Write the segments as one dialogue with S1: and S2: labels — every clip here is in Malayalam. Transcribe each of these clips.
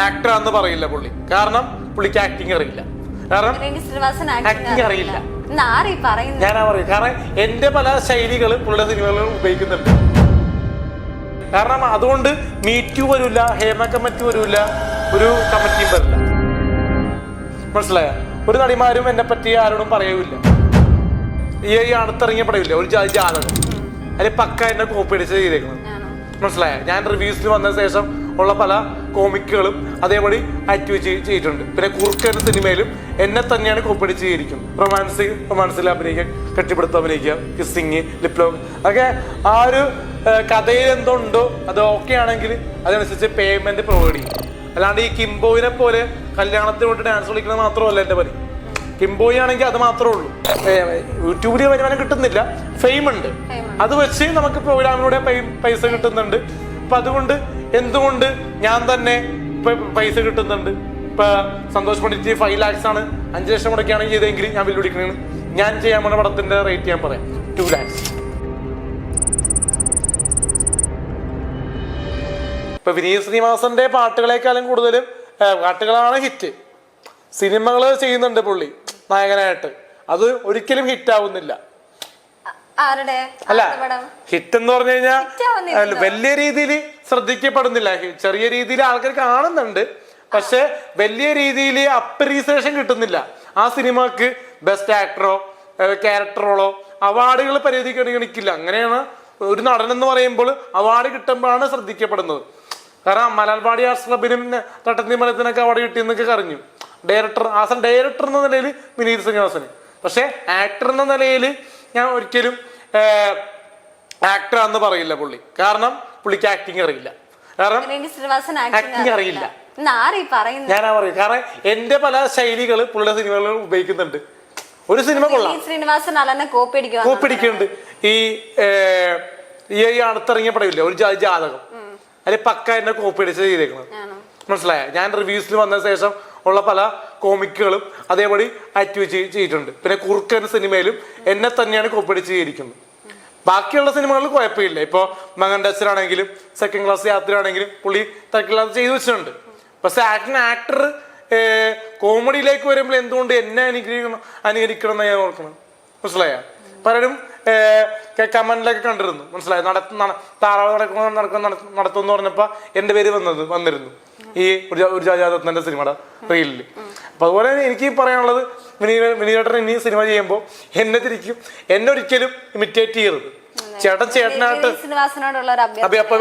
S1: ആക്ടർ എന്ന് പറയില്ല പുള്ളി. കാരണം പുള്ളിക്ക് ആക്ടിങ് അറിയില്ല. കാരണം
S2: ആക്ടിങ്
S1: അറിയില്ല. ഞാനാ പറയും കാരണം എന്റെ പല ശൈലികളും പുള്ളിയുടെ സിനിമകളിൽ ഉപയോഗിക്കുന്നുണ്ട്. കാരണം അതുകൊണ്ട് മീറ്റു വരില്ല ഹേമ കമ്മിറ്റി വരില്ല ഒരു കമ്മിറ്റിയും വരില്ല. മനസ്സിലായ? ഒരു നടിമാരും എന്നെ പറ്റി ആരോടും പറയൂല്ല. ഈ അടുത്തിറങ്ങിയ പടയില്ല ഒരു ജാതകം. അതിൽ പക്ക എന്നെ കോപ്പി അടിച്ച് ചെയ്തേക്കുന്നത്. മനസ്സിലായ? ഞാൻ റിവ്യൂസിൽ വന്ന ശേഷം ഉള്ള പല കോമിക്കുകളും അതേപടി ആക്ടിവിറ്റി ചെയ്തിട്ടുണ്ട്. പിന്നെ കുറുക്ക എന്ന സിനിമയിലും എന്നെ തന്നെയാണ് കോപ്പിടി ചെയ്തിരിക്കുന്നത് റൊമാൻസ് റൊമാൻസിൽ അഭിനയിക്കുക കെട്ടിപ്പിടുത്തം അഭിനയിക്കുക കിസ്സിങ് ലിപ്ലോഗ് അതൊക്കെ ആ ഒരു കഥയിൽ എന്തുണ്ടോ അത് ഓക്കെ ആണെങ്കിൽ അതനുസരിച്ച് പേയ്മെന്റ് പ്രൊവൈഡ് ചെയ്യും. അല്ലാണ്ട് ഈ കിംബോയിനെ പോലെ കല്യാണത്തിന് വേണ്ടി ഡാൻസ് കളിക്കുന്നത് മാത്രമല്ല എന്റെ പണി. കിംബോയി ആണെങ്കിൽ അത് മാത്രമേ ഉള്ളൂ. യൂട്യൂബിൽ വരുമാനം കിട്ടുന്നില്ല. ഫെയിം ഉണ്ട്. അത് വെച്ച് നമുക്ക് പ്രോഗ്രാമിലൂടെ പൈസ കിട്ടുന്നുണ്ട്. അപ്പൊ അതുകൊണ്ട് എന്തുകൊണ്ട് ഞാൻ തന്നെ പൈസ കിട്ടുന്നുണ്ട്? ഇപ്പൊ സന്തോഷ് പണ്ഡിറ്റ് ഫൈവ് ലാക്സ് ആണ്. അഞ്ച് ലക്ഷം മുടക്കിയാണ് ചെയ്തെങ്കിൽ ഞാൻ വെല്ലുവിളിക്കുന്നത് ഞാൻ ചെയ്യാൻ പോണ പടത്തിന്റെ റേറ്റ് ഞാൻ പറയാം. ടു ലാക്സ് ഇപ്പൊ വിനീത് ശ്രീനിവാസന്റെ പാട്ടുകളെക്കാളും കൂടുതലും പാട്ടുകളാണ് ഹിറ്റ് സിനിമകൾ ചെയ്യുന്നുണ്ട് പുള്ളി നായകനായിട്ട്. അത് ഒരിക്കലും ഹിറ്റ് ആവുന്നില്ല.
S2: ആരുടെ?
S1: അല്ല ഹിറ്റ് എന്ന് പറഞ്ഞു കഴിഞ്ഞാൽ വലിയ രീതിയിൽ ശ്രദ്ധിക്കപ്പെടുന്നില്ല. ചെറിയ രീതിയിൽ ആൾക്കാർ കാണുന്നുണ്ട്. പക്ഷെ വലിയ രീതിയിൽ അപ്രീസിയേഷൻ കിട്ടുന്നില്ല. ആ സിനിമക്ക് ബെസ്റ്റ് ആക്ടറോ ക്യാരക്ടറോളോ അവാർഡുകൾ പരിഗണിക്കില്ല അങ്ങനെയാണ് ഒരു നടൻ എന്ന് പറയുമ്പോൾ അവാർഡ് കിട്ടുമ്പോഴാണ് ശ്രദ്ധിക്കപ്പെടുന്നത്. കാരണം മലയാൾപാടി ആർട്സ് ക്ലബിനും തട്ടത്തി മലത്തിനൊക്കെ അവാർഡ് കിട്ടിയെന്നൊക്കെ അറിഞ്ഞു ഡയറക്ടർ ആസൻ ഡയറക്ടർ എന്ന നിലയിൽ വിനീത് ശ്രീനിവാസന്. പക്ഷെ ആക്ടർ എന്ന നിലയിൽ ഞാൻ ഒരിക്കലും ആക്ടർ ആണെന്ന് പറയില്ല പുള്ളി. കാരണം പുള്ളിക്ക് ആക്ടിങ് അറിയില്ല. കാരണം
S2: ആക്ടിങ്
S1: അറിയില്ല. ഞാനാ പറയും. കാരണം എന്റെ പല ശൈലികൾ പുള്ളിയുടെ സിനിമകളിൽ ഉപയോഗിക്കുന്നുണ്ട്. ഒരു സിനിമ കൊള്ളാം.
S2: ശ്രീനിവാസൻ
S1: കോപ്പിടിക്കുന്നുണ്ട് ഈ ഈ അടുത്തിറങ്ങിയ പടമില്ല? ഒരു ജാതകം. അതിൽ പക്ക എന്നെ കോപ്പി അടിച്ച് ചെയ്തേക്കുന്നത് മനസ്സിലായ? ഞാൻ റിവ്യൂസിൽ വന്ന ശേഷം ഉള്ള പല കോമിക്കുകളും അതേപടി ആക്റ്റീവ് ചെയ്തിട്ടുണ്ട്. പിന്നെ കുറുക്കൻ സിനിമയിലും എന്നെ തന്നെയാണ് കോപ്പടി ചെയ്തിരിക്കുന്നത്. ബാക്കിയുള്ള സിനിമകളിൽ കുഴപ്പമില്ല. ഇപ്പോൾ മകൻ ടച്ചറാണെങ്കിലും സെക്കൻഡ് ക്ലാസ് യാത്രയാണെങ്കിലും പുള്ളി ക്ലാസ് ചെയ്തു വെച്ചിട്ടുണ്ട്. പക്ഷെ ആക്ടർ ആക്ടർ കോമഡിയിലേക്ക് വരുമ്പോൾ എന്തുകൊണ്ട് എന്നെ അനുകരിക്കണം അനുകരിക്കണം എന്ന് ഞാൻ ഓർക്കണം മനസ്സിലായ? പലരും കമന്റിലൊക്കെ കണ്ടിരുന്നു. മനസ്സിലായി? നട താറാവ് നടക്കുന്ന നടക്കുന്ന നടത്തുമെന്ന് പറഞ്ഞപ്പോ എന്റെ പേര് വന്നത് വന്നിരുന്നു. ഈ ഒരു ജാജാദത്തിന്റെ സിനിമയുടെ റീലിൽ അപ്പൊ അതുപോലെ തന്നെ എനിക്ക് പറയാനുള്ളത് മിനി വിനീതേട്ടൻ ഇനി സിനിമ ചെയ്യുമ്പോൾ എന്നെ തിരിക്കും. എന്നെ ഒരിക്കലും ഇമിറ്റേറ്റ് ചെയ്യരുത്. ചേട്ടൻ ചേട്ടനായിട്ട്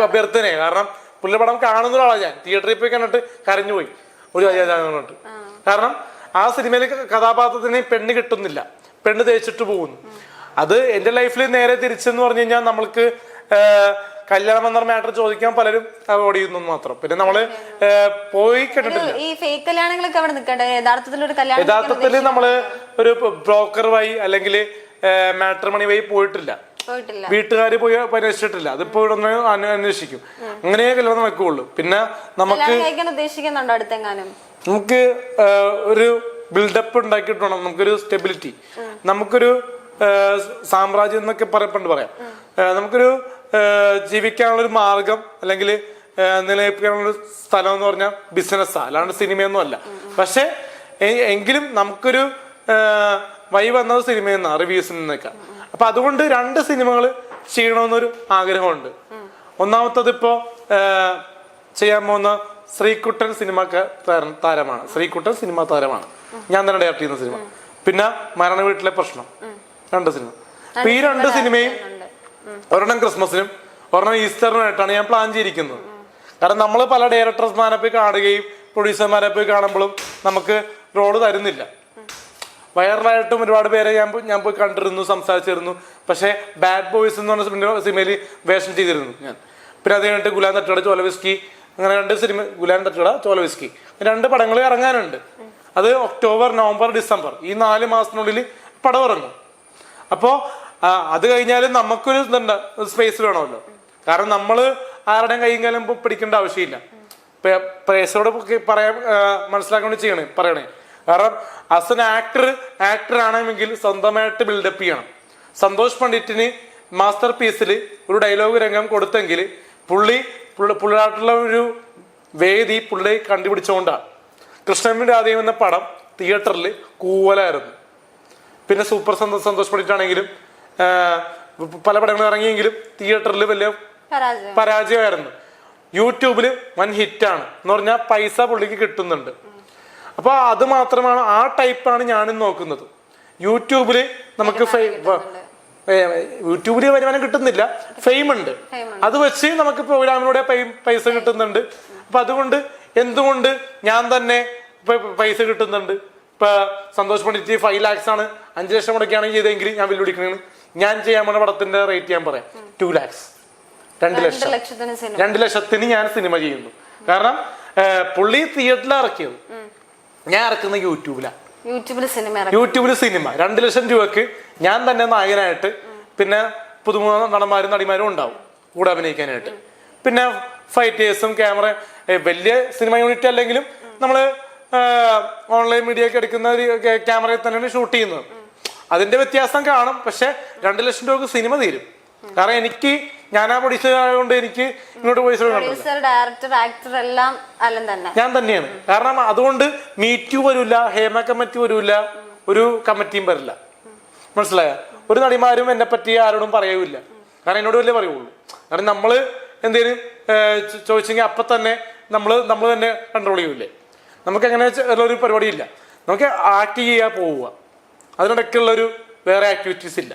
S2: അഭ്യർത്ഥന
S1: കാരണം പുള്ളി പടം കാണുന്ന ഒരാളാണ് ഞാൻ. തിയേറ്ററിൽ പോയി കണ്ടിട്ട് കരഞ്ഞുപോയി ഒരു കണ്ടിട്ട് കാരണം ആ സിനിമയിലെ കഥാപാത്രത്തിന് പെണ്ണ് കിട്ടുന്നില്ല. പെണ്ണ് തേച്ചിട്ട് പോകുന്നു. അത് എന്റെ ലൈഫിൽ നേരെ തിരിച്ചെന്ന് പറഞ്ഞു കഴിഞ്ഞാൽ നമ്മൾക്ക് കല്യാണം എന്ന മാറ്റർ ചോദിക്കാൻ പലരും അവോയ്ഡ് ചെയ്യുന്നു മാത്രം. പിന്നെ നമ്മൾ പോയി കേട്ടിട്ടില്ല.
S2: ഈ ഫേക്ക് കല്യാണങ്ങളൊക്കെ അവിടെ നിൽക്കട്ടെ? യഥാർത്ഥത്തിൽ ഒരു കല്യാണം
S1: യഥാർത്ഥത്തിൽ നമ്മൾ ഒരു ബ്രോക്കർ വഴി അല്ലെങ്കിൽ മാട്രിമണി വഴി പോയിട്ടില്ല. വീട്ടുകാർ പോയി അന്വേഷിച്ചിട്ടില്ല അതിപ്പോ ഇവിടെ അന്വേഷിക്കും. അങ്ങനെ കല്യാണം വെക്കുള്ളൂ പിന്നെ നമുക്ക്
S2: ഉദ്ദേശിക്കുന്നുണ്ടോ അടുത്തെങ്ങാനും?
S1: നമുക്ക് ഒരു ബിൽഡപ്പ് ഉണ്ടാക്കിയിട്ട് വേണം. നമുക്കൊരു സ്റ്റെബിലിറ്റി നമുക്കൊരു സാമ്രാജ്യം എന്നൊക്കെ പറയപ്പെട്ട് പറയാം. നമുക്കൊരു ജീവിക്കാനുള്ളൊരു മാർഗം അല്ലെങ്കിൽ നിലനിൽപ്പിക്കാനുള്ള സ്ഥലം എന്ന് പറഞ്ഞാൽ ബിസിനസ്സാണ് അല്ലാണ്ട് സിനിമയൊന്നും അല്ല. പക്ഷെ എങ്കിലും നമുക്കൊരു വൈ വന്നത് സിനിമയിൽ നിന്നാണ് റിവ്യൂസിൽ നിന്നൊക്കെ. അപ്പൊ അതുകൊണ്ട് രണ്ട് സിനിമകൾ ചെയ്യണമെന്നൊരു ആഗ്രഹമുണ്ട്. ഒന്നാമത്തത് ഇപ്പോ ചെയ്യാൻ പോകുന്ന ശ്രീകുട്ടൻ സിനിമ താരമാണ്. ശ്രീകുട്ടൻ സിനിമ താരമാണ്. ഞാൻ തന്നെ ഡയറക്ട് ചെയ്യുന്ന സിനിമ. പിന്നെ മരണ വീട്ടിലെ പ്രശ്നം. രണ്ട് സിനിമ. അപ്പൊ ഈ രണ്ട് സിനിമയും ഒരെണ്ണം ക്രിസ്മസിനും ഒരെണ്ണം ഈസ്റ്ററിനുമായിട്ടാണ് ഞാൻ പ്ലാൻ ചെയ്തിരിക്കുന്നത്. കാരണം നമ്മൾ പല ഡയറക്ടർമാരെ പോയി കാണുകയും പ്രൊഡ്യൂസർമാരെ പോയി കാണുമ്പോഴും നമുക്ക് റോഡ് തരുന്നില്ല. വൈറലായിട്ടും ഒരുപാട് പേരെ ഞാൻ ഞാൻ പോയി കണ്ടിരുന്നു സംസാരിച്ചിരുന്നു. പക്ഷേ ബാഡ് ബോയ്സ് എന്ന് പറഞ്ഞ സിനിമ സിനിമയിൽ വേഷം ചെയ്തിരുന്നു ഞാൻ. പിന്നെ അത് കഴിഞ്ഞിട്ട് ഗുലാൻ തട്ടുകട ചോലവിസ്കി അങ്ങനെ രണ്ട് സിനിമ ഗുലാൻ തട്ടുകട ചോലവിസ്കി രണ്ട് പടങ്ങൾ ഇറങ്ങാനുണ്ട്. അത് ഒക്ടോബർ നവംബർ ഡിസംബർ. ഈ നാല് മാസത്തിനുള്ളിൽ പടം ഇറങ്ങും. അപ്പോൾ അത് കഴിഞ്ഞാലും നമുക്കൊരു ഇതുണ്ട്. സ്പേസ് വേണമല്ലോ. കാരണം നമ്മൾ ആരുടെ കൈയും കാലം പിടിക്കേണ്ട ആവശ്യമില്ല. പ്രേക്ഷകരോട് പറയാൻ ആ, ചെയ്യണേ പറയണേ. കാരണം ആസ് എൻ ആക്ടർ ആക്ടർ ആണെങ്കിൽ സ്വന്തമായിട്ട് ബിൽഡപ്പ് ചെയ്യണം. സന്തോഷ് പണ്ഡിറ്റിന് മാസ്റ്റർ പീസിൽ ഒരു ഡയലോഗ് രംഗം കൊടുത്തെങ്കിൽ പുള്ളി പുള്ളി- പുള്ളിയായിട്ടുള്ള ഒരു വേദി പുള്ളി കണ്ടുപിടിച്ചുകൊണ്ടാണ് കൃഷ്ണന്റെ ആദ്യം എന്ന പടം തിയേറ്ററിൽ കൂവലായിരുന്നു. പിന്നെ സൂപ്പർ സന്തോഷ് ആ, പല പടങ്ങൾ ഇറങ്ങിയെങ്കിലും തിയേറ്ററിൽ വലിയ പരാജയമായിരുന്നു. യൂട്യൂബിൽ വൻ ഹിറ്റാണ് എന്ന് പറഞ്ഞാൽ പൈസ പുള്ളിക്ക് കിട്ടുന്നുണ്ട്. അപ്പൊ അത് മാത്രമാണ് ആ ടൈപ്പാണ് ഞാനും നോക്കുന്നത്. യൂട്യൂബിൽ നമുക്ക് യൂട്യൂബിൽ യൂട്യൂബിൽ വരുമാനം കിട്ടുന്നില്ല. ഫെയിം ഉണ്ട് അത് വെച്ച് നമുക്ക് പ്രോഗ്രാമിലൂടെ പൈസ കിട്ടുന്നുണ്ട്. അപ്പൊ അതുകൊണ്ട് എന്തുകൊണ്ട് ഞാൻ തന്നെ പൈസ കിട്ടുന്നുണ്ട്? ഇപ്പൊ സന്തോഷ് പണ്ഡിറ്റ് ഫൈവ് ലാക്സ് ആണ് അഞ്ചു ലക്ഷം മുടക്കിയാണ് ചെയ്തെങ്കിൽ ഞാൻ വെല്ലുവിളിക്കണേന്ന് ഞാൻ ചെയ്യാൻ പോണ പടത്തിന്റെ റേറ്റ് ഞാൻ പറയാം. ടു ലാക്സ് രണ്ട് ലക്ഷം. രണ്ട് ലക്ഷത്തിന് ഞാൻ സിനിമ ചെയ്യുന്നു. കാരണം പുള്ളി തിയേറ്ററിൽ ഇറക്കിയത് ഞാൻ ഇറക്കുന്ന യൂട്യൂബിലാണ്
S2: യൂട്യൂബിൽ സിനിമ
S1: യൂട്യൂബിൽ സിനിമ രണ്ട് ലക്ഷം രൂപക്ക് ഞാൻ തന്നെ നായകനായിട്ട് പിന്നെ പുതുമുഖ നടന്മാരും നടിമാരും ഉണ്ടാവും. കൂടെ അഭിനയിക്കാനായിട്ട്. പിന്നെ ഫൈറ്റേഴ്സും ക്യാമറ വലിയ സിനിമ യൂണിറ്റ് അല്ലെങ്കിലും നമ്മൾ ഓൺലൈൻ മീഡിയ ഒക്കെ എടുക്കുന്ന ഒരു ക്യാമറയിൽ തന്നെയാണ് ഷൂട്ട് ചെയ്യുന്നത്. അതിന്റെ വ്യത്യാസം കാണും. പക്ഷെ രണ്ട് ലക്ഷം രൂപക്ക് സിനിമ തീരും. കാരണം എനിക്ക് ഞാൻ ആ പ്രൊഡ്യൂസർ ആയതുകൊണ്ട് എനിക്ക് ഇങ്ങോട്ട് പൈസ
S2: ഡയറക്ടർ ആക്ടർ എല്ലാം തന്നെ.
S1: ഞാൻ തന്നെയാണ്. കാരണം അതുകൊണ്ട് മീറ്റു വരില്ല ഹേമ കമ്മിറ്റി വരില്ല ഒരു കമ്മിറ്റിയും വരില്ല. മനസ്സിലായ? ഒരു നടിമാരും എന്നെ പറ്റി ആരോടും പറയൂല കാരണം എന്നോട് വലിയ പറയുള്ളൂ കാരണം നമ്മൾ എന്തേലും ചോദിച്ചെങ്കിൽ അപ്പൊ തന്നെ നമ്മൾ നമ്മൾ തന്നെ കൺട്രോൾ ചെയ്യൂലേ നമുക്ക് അങ്ങനെ ഒരു ഒരു പരിപാടിയില്ല. നമുക്ക് ആക്ട് ചെയ്യാ പോവുക. അതിനിടയ്ക്കുള്ള ഒരു വേറെ ആക്ടിവിറ്റീസ് ഇല്ല.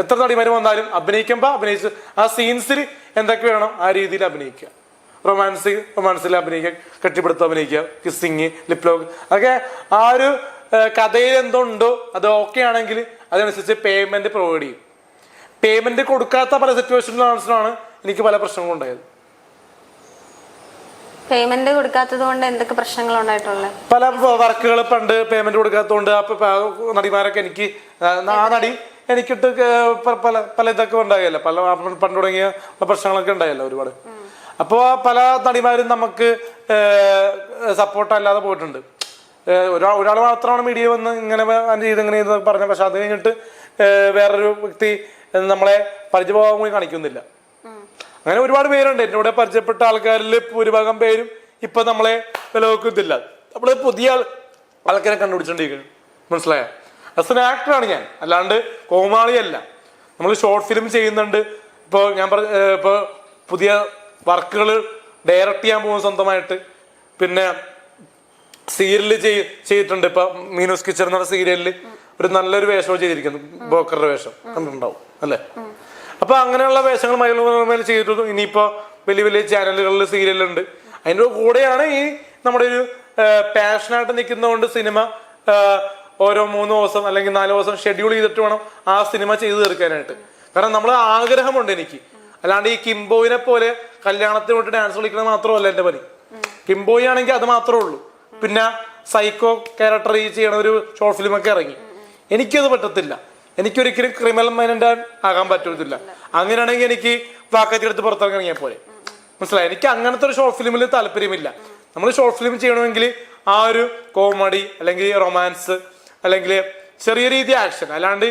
S1: എത്ര നടിമാര് വന്നാലും അഭിനയിക്കുമ്പോൾ അഭിനയിച്ച് ആ സീൻസിൽ എന്തൊക്കെ വേണം ആ രീതിയിൽ അഭിനയിക്കുക. റൊമാൻസ് റൊമാൻസിൽ അഭിനയിക്കുക കെട്ടിപ്പിടുത്തം അഭിനയിക്കുക കിസ്സിങ് ലിപ്ലോഗ് അതൊക്കെ ആ ഒരു കഥയിൽ എന്തുണ്ടോ അത് ഓക്കെ ആണെങ്കിൽ അതനുസരിച്ച് പേയ്മെന്റ് പ്രൊവൈഡ് ചെയ്യും. പേയ്മെന്റ് കൊടുക്കാത്ത പല സിറ്റുവേഷനിലാണ് എനിക്ക് പല പ്രശ്നങ്ങളും ഉണ്ടായത്.
S2: പേയ്മെന്റ് കൊടുക്കാത്തത് കൊണ്ട് എന്തൊക്കെ പ്രശ്നങ്ങൾ
S1: പല വർക്കുകൾ പണ്ട് പേയ്മെന്റ് കൊടുക്കാത്തതുകൊണ്ട് നടിമാരൊക്കെ എനിക്ക് ആ, നടി എനിക്കിട്ട് പല പല ഇതൊക്കെ ഉണ്ടായല്ലോ. പല പണ്ട് തുടങ്ങിയ പ്രശ്നങ്ങളൊക്കെ ഉണ്ടായല്ലോ ഒരുപാട്. അപ്പോൾ പല നടിമാരും നമുക്ക് സപ്പോർട്ട് അല്ലാതെ പോയിട്ടുണ്ട്. ഒരാൾ ഒരാൾ മാത്രമാണ് മീഡിയ വന്ന് ഇങ്ങനെ ചെയ്ത് ഇങ്ങനെ പറഞ്ഞത്. പക്ഷെ അത് കഴിഞ്ഞിട്ട് വേറൊരു വ്യക്തി നമ്മളെ പരിചയഭാവം കൂടി കാണിക്കുന്നില്ല. അങ്ങനെ ഒരുപാട് പേരുണ്ട്. എന്നോട് പരിചയപ്പെട്ട ആൾക്കാരിൽ ഭൂരിഭാഗം പേരും ഇപ്പൊ നമ്മളെ വിലവെക്കുന്നില്ല. നമ്മൾ പുതിയ ആൾ ആൾക്കാരെ കണ്ടുപിടിച്ചോണ്ടിരിക്കുന്നു. മനസ്സിലായ? ആസ് എൻ ആക്ടറാണ് ഞാൻ. അല്ലാണ്ട് കോമാളിയല്ല. നമ്മൾ ഷോർട്ട് ഫിലിം ചെയ്യുന്നുണ്ട്. ഇപ്പോൾ ഞാൻ ഏർ ഇപ്പൊ പുതിയ വർക്കുകൾ ഡയറക്റ്റ് ചെയ്യാൻ പോകും സ്വന്തമായിട്ട്. പിന്നെ സീരിയലിൽ ചെയ്തിട്ടുണ്ട്. ഇപ്പൊ മീനൂസ് കിച്ചൺ എന്ന സീരിയലിൽ ഒരു നല്ലൊരു വേഷം ചെയ്തിരിക്കുന്നു. ബ്രോക്കറുടെ വേഷം. കണ്ടിട്ടുണ്ടാവും. അല്ലേ? അപ്പൊ അങ്ങനെയുള്ള വേഷങ്ങൾ മലയാള ചെയ്തിട്ടുണ്ട് ഇനിയിപ്പോ വലിയ വലിയ ചാനലുകളിൽ സീരിയലുണ്ട് അതിന്റെ കൂടെയാണ് ഈ നമ്മുടെ ഒരു പാഷനായിട്ട് നിൽക്കുന്നതുകൊണ്ട് സിനിമ ഓരോ മൂന്ന് ദിവസം അല്ലെങ്കിൽ നാല് ദിവസം ഷെഡ്യൂൾ ചെയ്തിട്ട് വേണം ആ സിനിമ ചെയ്തു തീർക്കാനായിട്ട്. കാരണം നമ്മൾ ആഗ്രഹമുണ്ട് എനിക്ക്. അല്ലാണ്ട് ഈ കിംബോയിനെ പോലെ കല്യാണത്തിന് വേണ്ടി ഡാൻസ് കളിക്കുന്നത് മാത്രമല്ല എന്റെ പണി. കിംബോയി ആണെങ്കിൽ അത് മാത്രമേ ഉള്ളൂ. പിന്നെ സൈക്കോ ക്യാരക്ടർ ചെയ്യണ ഒരു ഷോർട്ട് ഫിലിം ഒക്കെ ഇറങ്ങി. എനിക്കത് പറ്റത്തില്ല. എനിക്കൊരിക്കലും ക്രിമിനൽ മൈൻഡ് ആകാൻ പറ്റത്തില്ല അങ്ങനെയാണെങ്കിൽ എനിക്ക് വാക്കത്തി എടുത്ത് പുറത്തിറങ്ങിയാൽ പോലെ മനസ്സിലായി? എനിക്ക് അങ്ങനത്തെ ഒരു ഷോർട്ട് ഫിലിമിൽ താല്പര്യമില്ല. നമ്മൾ ഷോർട്ട് ഫിലിം ചെയ്യണമെങ്കിൽ ആ ഒരു കോമഡി അല്ലെങ്കിൽ റൊമാൻസ് അല്ലെങ്കിൽ ചെറിയ രീതി ആക്ഷൻ അല്ലാണ്ട്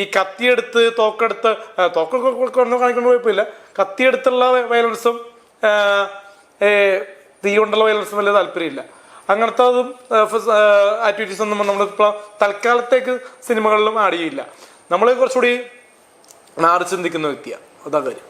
S1: ഈ കത്തിയെടുത്ത് തോക്കെടുത്ത് തോക്കൊക്കെ കാണിക്കുന്ന കുഴപ്പമില്ല. കത്തിയെടുത്തുള്ള വയലൻസും തീ കൊണ്ടുള്ള വയലൻസും വലിയ താല്പര്യമില്ല. അങ്ങനത്തെ ആക്ടിവിറ്റീസ് ഒന്നും നമ്മൾ ഇപ്പോൾ തൽക്കാലത്തേക്ക് സിനിമകളിലും ആഡ് ചെയ്യില്ല. നമ്മൾ കുറച്ചുകൂടി മാറി ചിന്തിക്കുന്ന വ്യക്തിയാണ് അതാ കാര്യം.